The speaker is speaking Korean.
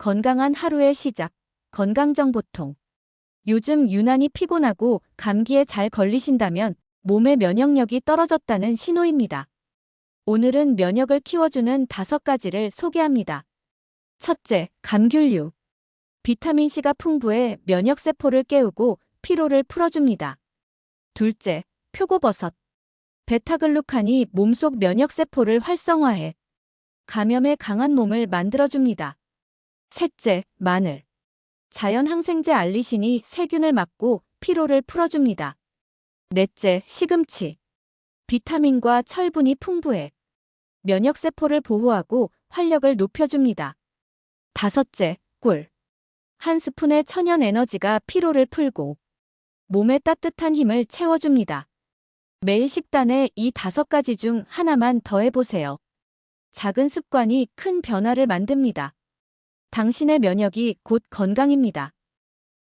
건강한 하루의 시작. 건강정보통. 요즘 유난히 피곤하고 감기에 잘 걸리신다면 몸의 면역력이 떨어졌다는 신호입니다. 오늘은 면역을 키워주는 다섯 가지를 소개합니다. 첫째, 감귤류. 비타민C가 풍부해 면역세포를 깨우고 피로를 풀어줍니다. 둘째, 표고버섯. 베타글루칸이 몸속 면역세포를 활성화해 감염에 강한 몸을 만들어줍니다. 셋째, 마늘. 자연 항생제 알리신이 세균을 막고 피로를 풀어줍니다. 넷째, 시금치. 비타민과 철분이 풍부해 면역세포를 보호하고 활력을 높여줍니다. 다섯째, 꿀. 한 스푼의 천연 에너지가 피로를 풀고 몸에 따뜻한 힘을 채워줍니다. 매일 식단에 이 다섯 가지 중 하나만 더해보세요. 작은 습관이 큰 변화를 만듭니다. 당신의 면역이 곧 건강입니다.